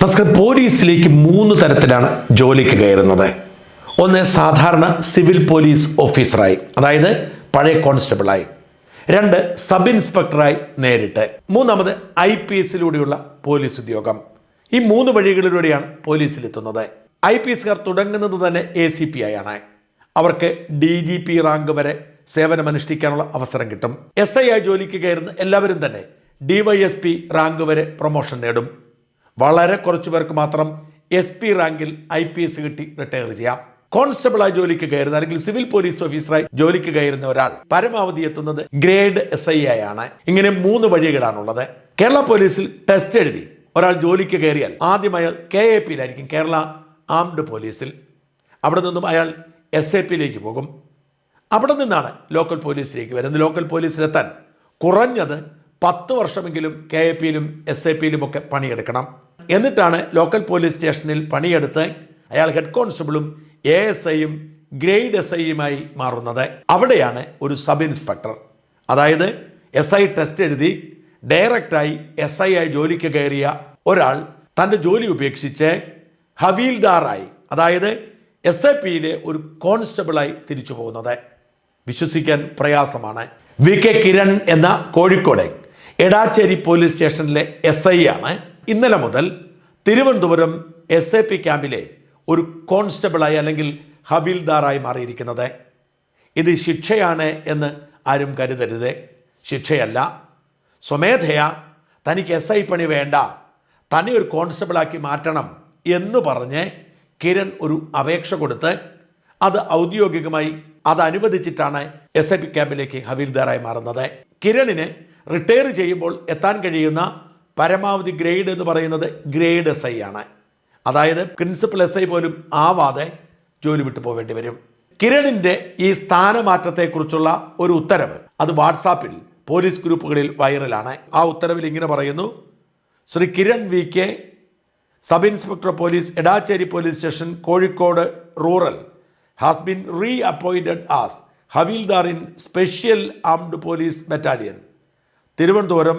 നമസ്കാരം പോലീസിലേക്ക് മൂന്ന് തരത്തിലാണ് ജോലിക്ക് കയറുന്നത്. ഒന്ന് സാധാരണ സിവിൽ പോലീസ് ഓഫീസറായി അതായത് പഴയ കോൺസ്റ്റബിളായി. രണ്ട് സബ് ഇൻസ്പെക്ടറായി നേരിട്ട്. മൂന്നാമത് ഐ പി എസിലൂടെയുള്ള പോലീസ് ഉദ്യോഗം. ഈ മൂന്ന് വഴികളിലൂടെയാണ് പോലീസിലെത്തുന്നത്. ഐ പി എസുകാർ തുടങ്ങുന്നത് തന്നെ എ സി പി ആയാണ് അവർക്ക് ഡി ജി പി റാങ്ക് വരെ സേവനമനുഷ്ഠിക്കാനുള്ള അവസരം കിട്ടും. എസ് ഐ ആയി ജോലിക്ക് കയറുന്ന എല്ലാവരും തന്നെ ഡിവൈഎസ്പി റാങ്ക് വരെ പ്രൊമോഷൻ നേടും. വളരെ കുറച്ചു പേർക്ക് മാത്രം എസ് പി റാങ്കിൽ ഐ പി എസ് കിട്ടി റിട്ടയർ ചെയ്യാം. കോൺസ്റ്റബിളായി ജോലിക്ക് കയറുന്ന അല്ലെങ്കിൽ സിവിൽ പോലീസ് ഓഫീസറായി ജോലിക്ക് കയറുന്ന ഒരാൾ പരമാവധി എത്തുന്നത് ഗ്രേഡ് എസ് ഐ ആണ്. ഇങ്ങനെ മൂന്ന് വഴികളാണുള്ളത്. കേരള പോലീസിൽ ടെസ്റ്റ് എഴുതി. ഒരാൾ ജോലിക്ക് കയറിയാൽ ആദ്യം അയാൾ കെ എ പിയിലായിരിക്കും കേരള ആംഡ് പോലീസിൽ. അവിടെ നിന്നും അയാൾ എസ് എ പിയിലേക്ക് പോകും. അവിടെ നിന്നാണ് ലോക്കൽ പോലീസിലേക്ക് വരുന്നത്. ലോക്കൽ പോലീസിലെത്താൻ കുറഞ്ഞത് പത്ത് വർഷമെങ്കിലും കെ എ പിയിലും എസ് എ പിയിലും ഒക്കെ പണിയെടുക്കണം. എന്നിട്ടാണ് ലോക്കൽ പോലീസ് സ്റ്റേഷനിൽ പണിയെടുത്ത് അയാൾ ഹെഡ് കോൺസ്റ്റബിളും എ എസ് ഐയും ഗ്രേഡ് എസ് ഐയുമായി മാറുന്നത്. അവിടെയാണ് ഒരു സബ് ഇൻസ്പെക്ടർ. അതായത് എസ് ഐ ടെസ്റ്റ് എഴുതി ഡയറക്റ്റായി എസ് ഐ ആയി ജോലിക്ക് കയറിയ ഒരാൾ തന്റെ ജോലി ഉപേക്ഷിച്ച് ഹവീൽദാറായി അതായത് എസ് എ പിയിലെ ഒരു കോൺസ്റ്റബിളായി തിരിച്ചു പോകുന്നത്. വിശ്വസിക്കാൻ പ്രയാസമാണ്. വി കെ കിരൺ എന്ന കോഴിക്കോട് എടാച്ചേരി പോലീസ് സ്റ്റേഷനിലെ എസ് ഐ ആണ്. ഇന്നലെ മുതൽ തിരുവനന്തപുരം എസ് എ പി ക്യാമ്പിലെ ഒരു കോൺസ്റ്റബിളായി അല്ലെങ്കിൽ ഹവീൽദാറായി മാറിയിരിക്കുന്നത്. ഇത് ശിക്ഷയാണ് എന്ന് ആരും കരുതരുത്. ശിക്ഷയല്ല. സ്വമേധയാ തനിക്ക് എസ് ഐ പണി വേണ്ട. തന്നെ ഒരു കോൺസ്റ്റബിളാക്കി മാറ്റണം എന്ന് പറഞ്ഞ് കിരൺ ഒരു അപേക്ഷ കൊടുത്ത് അത് ഔദ്യോഗികമായി അത് അനുവദിച്ചിട്ടാണ് എസ് ഐ പി ക്യാമ്പിലേക്ക് ഹവീൽദാറായി മാറുന്നത്. കിരണിന് റിട്ടയർ ചെയ്യുമ്പോൾ എത്താൻ കഴിയുന്ന പരമാവധി ഗ്രേഡ് എന്ന് പറയുന്നത് ഗ്രേഡ് എസ് ഐ ആണ്. അതായത് പ്രിൻസിപ്പൽ എസ് ഐ പോലും ആവാതെ ജോലി വിട്ടു പോവേണ്ടി വരും. കിരണിന്റെ ഈ സ്ഥാനമാറ്റത്തെക്കുറിച്ചുള്ള ഒരു ഉത്തരവ് അത് വാട്സാപ്പിൽ പോലീസ് ഗ്രൂപ്പുകളിൽ വൈറലാണ്. ആ ഉത്തരവിൽ ഇങ്ങനെ പറയുന്നു Shri Kiran V K sub inspector police Edachery police station Kozhikode rural has been reappointed as havildar in special armed police battalion. Thiruvananthapuram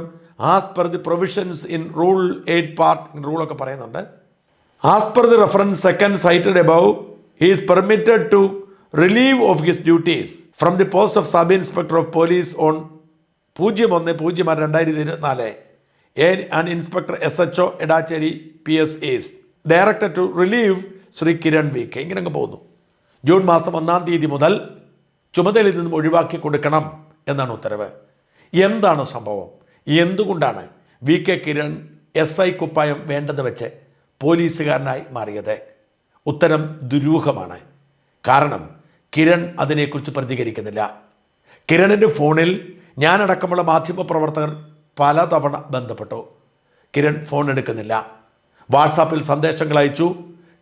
as per the provisions in rule eight part റൂളൊക്കെ പറയുന്നുണ്ട്. As per the reference second cited above he is permitted to relieve of his duties from the post of sub inspector of police on പൂജ്യം ഒന്ന് പൂജ്യം ആറ് രണ്ടായിരത്തി ഇരുപത്തിനാല്. A and inspector S H O Edachery P S S director to relieve Shri Kiran V K. ഇങ്ങനെ അങ്ങ് പോകുന്നു. June മാസം ഒന്നാം തീയതി മുതൽ ചുമതലയിൽ നിന്നും ഒഴിവാക്കി കൊടുക്കണം എന്നാണ് ഉത്തരവ്. എന്താണ് സംഭവം? എന്തുകൊണ്ടാണ് V K Kiran S I കുപ്പായം വേണ്ടെന്ന് വെച്ച് പോലീസുകാരനായി മാറിയത്? ഉത്തരം ദുരൂഹമാണ്. കാരണം കിരൺ അതിനെക്കുറിച്ച് പ്രതികരിക്കുന്നില്ല. കിരണിന്റെ ഫോണിൽ ഞാനടക്കമുള്ള മാധ്യമപ്രവർത്തകർ പലതവണ ബന്ധപ്പെട്ടു. കിരൺ ഫോൺ എടുക്കുന്നില്ല. വാട്സാപ്പിൽ സന്ദേശങ്ങൾ അയച്ചു.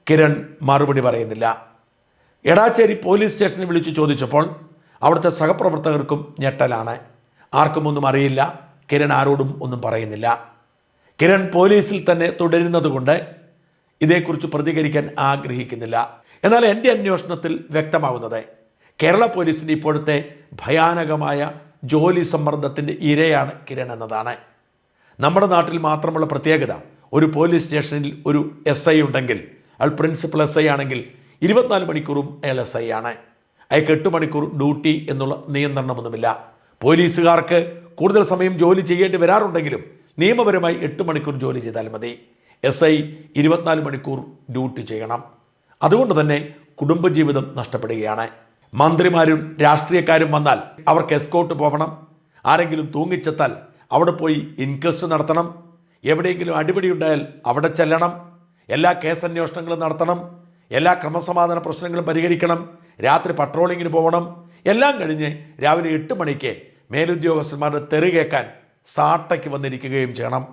കിരൺ മറുപടി പറയുന്നില്ല. എടാച്ചേരി പോലീസ് സ്റ്റേഷനിൽ വിളിച്ചു ചോദിച്ചപ്പോൾ അവിടുത്തെ സഹപ്രവർത്തകർക്കും ഞെട്ടലാണ്. ആർക്കും ഒന്നും അറിയില്ല. കിരൺ ആരോടും ഒന്നും പറയുന്നില്ല. കിരൺ പോലീസിൽ തന്നെ തുടരുന്നതുകൊണ്ട് ഇതേക്കുറിച്ച് പ്രതികരിക്കാൻ ആഗ്രഹിക്കുന്നില്ല. എന്നാൽ എന്റെ അന്വേഷണത്തിൽ വ്യക്തമാവുന്നത് കേരള പോലീസിന്റെ ഇപ്പോഴത്തെ ഭയാനകമായ ജോലി സമ്മർദ്ദത്തിന്റെ ഇരയാണ് കിരൺ എന്നതാണ്. നമ്മുടെ നാട്ടിൽ മാത്രമുള്ള പ്രത്യേകത ഒരു പോലീസ് സ്റ്റേഷനിൽ ഒരു എസ് ഐ ഉണ്ടെങ്കിൽ അയാൾ പ്രിൻസിപ്പൽ എസ് ഐ ആണെങ്കിൽ ഇരുപത്തിനാല് മണിക്കൂറും അയാൾ എസ് ഐ ആണ്. അയാൾക്ക് എട്ട് മണിക്കൂർ ഡ്യൂട്ടി എന്നുള്ള നിയന്ത്രണമൊന്നുമില്ല. പോലീസുകാർക്ക് കൂടുതൽ സമയം ജോലി ചെയ്യേണ്ടി വരാറുണ്ടെങ്കിലും നിയമപരമായി എട്ട് മണിക്കൂർ ജോലി ചെയ്താൽ മതി. എസ് ഐ ഇരുപത്തിനാല് മണിക്കൂർ ഡ്യൂട്ടി ചെയ്യണം. അതുകൊണ്ട് തന്നെ കുടുംബജീവിതം നഷ്ടപ്പെടുകയാണ്. മന്ത്രിമാരും രാഷ്ട്രീയക്കാരും വന്നാൽ അവർക്ക് എസ്കോട്ട് പോകണം ആരെങ്കിലും തൂങ്ങിച്ചെത്താൽ അവിടെ പോയി ഇൻക്വസ്റ്റ് നടത്തണം. എവിടെയെങ്കിലും അടിപിടി ഉണ്ടായാൽ അവിടെ ചെല്ലണം. എല്ലാ കേസ് അന്വേഷണങ്ങളും നടത്തണം. എല്ലാ ക്രമസമാധാന പ്രശ്നങ്ങളും പരിഹരിക്കണം. രാത്രി പട്രോളിങ്ങിന് പോകണം എല്ലാം കഴിഞ്ഞ് രാവിലെ എട്ട് മണിക്ക് മേലുദ്യോഗസ്ഥന്മാരുടെ തെറി കേൾക്കാൻ സാട്ടയ്ക്ക് വന്നിരിക്കുകയും ചെയ്യണം.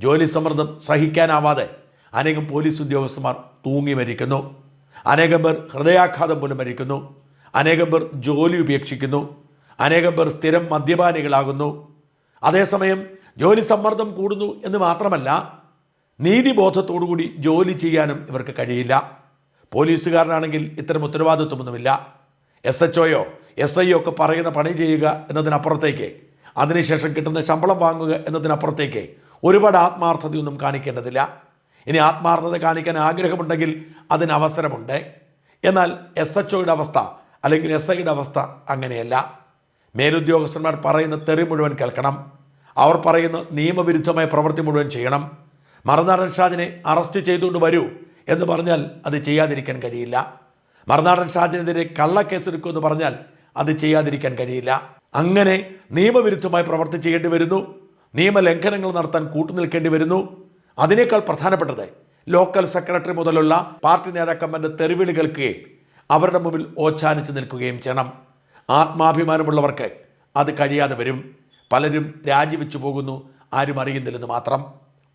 ജോലി സമ്മർദ്ദം സഹിക്കാനാവാതെ അനേകം പോലീസ് ഉദ്യോഗസ്ഥന്മാർ തൂങ്ങി മരിക്കുന്നു. അനേകം പേർ ഹൃദയാഘാതം മൂലം മരിക്കുന്നു. അനേകം പേർ ജോലി ഉപേക്ഷിക്കുന്നു. അനേകം പേർ സ്ഥിരം മദ്യപാനികളാകുന്നു. അതേസമയം ജോലി സമ്മർദ്ദം കൂടുന്നു എന്ന് മാത്രമല്ല നീതിബോധത്തോടുകൂടി ജോലി ചെയ്യാനും ഇവർക്ക് കഴിയില്ല. പോലീസുകാരനാണെങ്കിൽ ഇത്തരം ഉത്തരവാദിത്വമൊന്നുമില്ല. എസ് എച്ച് ഒയോ എസ് ഐ ഒക്കെ പറയുന്ന പണി ചെയ്യുക എന്നതിനപ്പുറത്തേക്ക് അതിനുശേഷം കിട്ടുന്ന ശമ്പളം വാങ്ങുക എന്നതിനപ്പുറത്തേക്ക് ഒരുപാട് ആത്മാർത്ഥതയൊന്നും കാണിക്കേണ്ടതില്ല. ഇനി ആത്മാർത്ഥത കാണിക്കാൻ ആഗ്രഹമുണ്ടെങ്കിൽ അതിന് അവസരമുണ്ട് എന്നാൽ എസ് എച്ച് ഒയുടെ അവസ്ഥ അല്ലെങ്കിൽ എസ് ഐയുടെ അവസ്ഥ അങ്ങനെയല്ല. മേലുദ്യോഗസ്ഥന്മാർ പറയുന്ന തെറി മുഴുവൻ കേൾക്കണം. അവർ പറയുന്ന നിയമവിരുദ്ധമായ പ്രവൃത്തി മുഴുവൻ ചെയ്യണം. മറുനാടൻ ഷാജിനെ അറസ്റ്റ് ചെയ്തുകൊണ്ട് വരൂ എന്ന് പറഞ്ഞാൽ അത് ചെയ്യാതിരിക്കാൻ കഴിയില്ല. മറുനാടൻ ഷാജിനെതിരെ കള്ളക്കേസെടുക്കുമെന്ന് പറഞ്ഞാൽ അത് ചെയ്യാതിരിക്കാൻ കഴിയില്ല. അങ്ങനെ നിയമവിരുദ്ധമായി പ്രവർത്തി ചെയ്യേണ്ടി വരുന്നു. നിയമലംഘനങ്ങൾ നടത്താൻ കൂട്ടുനിൽക്കേണ്ടി വരുന്നു. അതിനേക്കാൾ പ്രധാനപ്പെട്ടത് ലോക്കൽ സെക്രട്ടറി മുതലുള്ള പാർട്ടി നേതാക്കന്മാരുടെ തെറിവിളി കേൾക്കുകയും അവരുടെ മുമ്പിൽ ഓച്ചാനിച്ച് നിൽക്കുകയും ചെയ്യണം. ആത്മാഭിമാനമുള്ളവർക്ക് അത് കഴിയാതെ വരും. പലരും രാജിവെച്ചു പോകുന്നു. ആരും അറിയുന്നില്ലെന്ന് മാത്രം.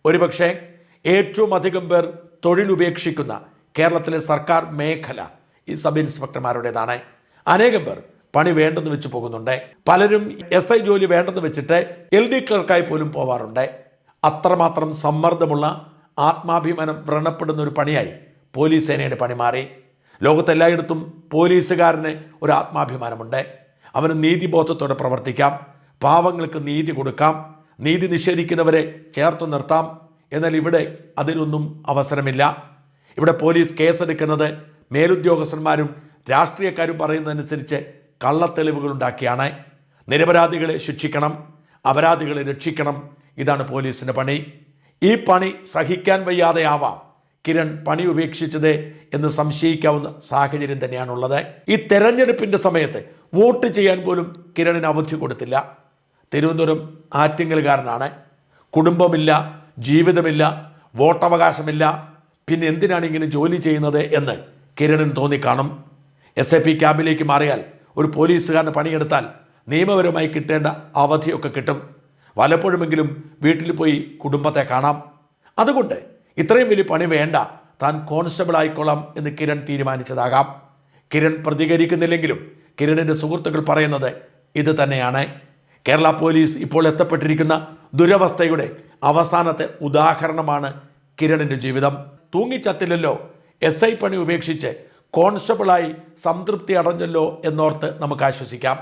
ഒരുപക്ഷെ ഏറ്റവും അധികം പേർ തൊഴിലുപേക്ഷിക്കുന്ന കേരളത്തിലെ സർക്കാർ മേഖല ഈ സബ് ഇൻസ്പെക്ടർമാരുടേതാണ്. അനേകം പേർ പണി വേണ്ടെന്ന് വെച്ച് പോകുന്നുണ്ട്. പലരും എസ് ഐ ജോലി വേണ്ടെന്ന് വെച്ചിട്ട് എൽ ഡി ക്ലർക്കായി പോലും പോവാറുണ്ട്. അത്രമാത്രം സമ്മർദ്ദമുള്ള ആത്മാഭിമാനം വ്രണപ്പെടുന്ന ഒരു പണിയായി പോലീസ് സേനയുടെ പണി മാറി. ലോകത്തെല്ലായിടത്തും പോലീസുകാരന് ഒരു ആത്മാഭിമാനമുണ്ട്. അവന് നീതിബോധത്തോടെ പ്രവർത്തിക്കാം. പാവങ്ങൾക്ക് നീതി കൊടുക്കാം. നീതി നിഷേധിക്കുന്നവരെ ചേർത്ത് നിർത്താം. എന്നാൽ ഇവിടെ അതിനൊന്നും അവസരമില്ല. ഇവിടെ പോലീസ് കേസെടുക്കുന്നത് മേലുദ്യോഗസ്ഥന്മാരും രാഷ്ട്രീയക്കാരും പറയുന്നതനുസരിച്ച് കള്ളത്തെളിവുകൾ ഉണ്ടാക്കിയാണ് നിരപരാധികളെ ശിക്ഷിക്കണം അപരാധികളെ രക്ഷിക്കണം. ഇതാണ് പോലീസിന്റെ പണി. ഈ പണി സഹിക്കാൻ വയ്യാതെ ആവാം കിരൺ പണി ഉപേക്ഷിച്ചത് എന്ന് സംശയിക്കാവുന്ന സാഹചര്യം തന്നെയാണുള്ളത്. ഈ തെരഞ്ഞെടുപ്പിന്റെ സമയത്ത് വോട്ട് ചെയ്യാൻ പോലും കിരണിന് അവധി കൊടുത്തില്ല. തിരുവനന്തപുരം ആറ്റിങ്ങലുകാരനാണ് കുടുംബമില്ല ജീവിതമില്ല വോട്ടവകാശമില്ല. പിന്നെ എന്തിനാണ് ഇങ്ങനെ ജോലി ചെയ്യുന്നത് എന്ന് കിരണിന് തോന്നിക്കാണും. എസ് എ പി ക്യാമ്പിലേക്ക് മാറിയാൽ ഒരു പോലീസുകാരന് പണിയെടുത്താൽ നിയമപരമായി കിട്ടേണ്ട അവധിയൊക്കെ കിട്ടും. വല്ലപ്പോഴുമെങ്കിലും വീട്ടിൽ പോയി കുടുംബത്തെ കാണാം. അതുകൊണ്ട് ഇത്രയും വലിയ പണി വേണ്ട. താൻ കോൺസ്റ്റബിൾ ആയിക്കൊള്ളാം എന്ന് കിരൺ തീരുമാനിച്ചതാകാം. കിരൺ പ്രതികരിക്കുന്നില്ലെങ്കിലും കിരണിന്റെ സുഹൃത്തുക്കൾ പറയുന്നത് ഇത് തന്നെയാണ്. കേരള പോലീസ് ഇപ്പോൾ എത്തപ്പെട്ടിരിക്കുന്ന ദുരവസ്ഥയുടെ അവസാനത്തെ ഉദാഹരണമാണ് കിരണിന്റെ ജീവിതം. തൂങ്ങിച്ചത്തില്ലല്ലോ എസ് ഐ പണി ഉപേക്ഷിച്ച് കോൺസ്റ്റബിളായി സംതൃപ്തി അടഞ്ഞല്ലോ എന്നോർത്ത് നമുക്ക് ആശ്വസിക്കാം.